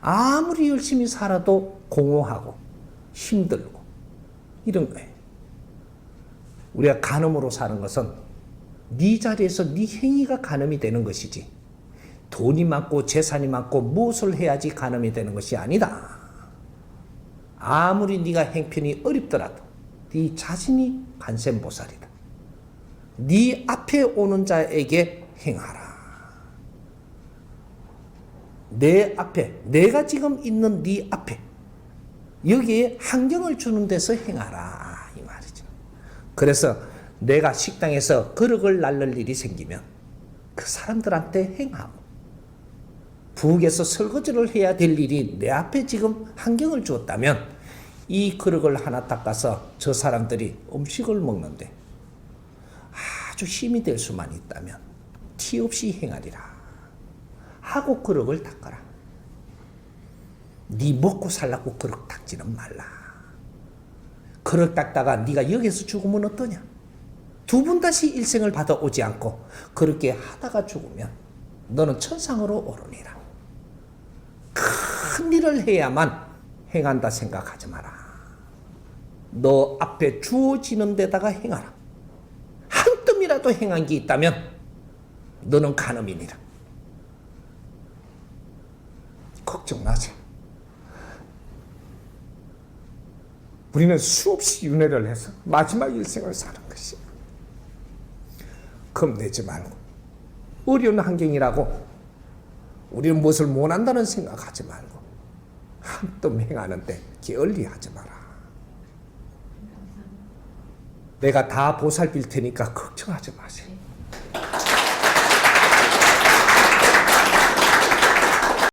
아무리 열심히 살아도 공허하고 힘들고 이런 거예요. 우리가 간음으로 사는 것은 네 자리에서 네 행위가 간음이 되는 것이지 돈이 많고 재산이 많고 무엇을 해야지 간음이 되는 것이 아니다. 아무리 네가 행편이 어렵더라도 네 자신이 간센보살이다. 네 앞에 오는 자에게 행하라. 내 앞에 내가 지금 있는 네 앞에 여기에 환경을 주는 데서 행하라 이 말이죠. 그래서 내가 식당에서 그릇을 날릴 일이 생기면 그 사람들한테 행하고 부엌에서 설거지를 해야 될 일이 내 앞에 지금 환경을 주었다면 이 그릇을 하나 닦아서 저 사람들이 음식을 먹는데 아주 힘이 될 수만 있다면 티 없이 행하리라 하고 그릇을 닦아라. 네 먹고 살라고 그릇 닦지는 말라. 그릇 닦다가 네가 여기서 죽으면 어떠냐? 두번 다시 일생을 받아오지 않고 그렇게 하다가 죽으면 너는 천상으로 오르니라. 큰 일을 해야만 행한다 생각하지 마라. 너 앞에 주어지는 데다가 행하라. 한 뜸이라도 행한 게 있다면 너는 간음이니라. 걱정 마세요. 우리는 수없이 윤회를 해서 마지막 일생을 사는 것이 겁내지 말고 어려운 환경이라고 우리는 무엇을 못한다는 생각하지 말고 한뜸 행하는데 게을리하지 마라. 내가 다 보살필 테니까 걱정하지 마세요.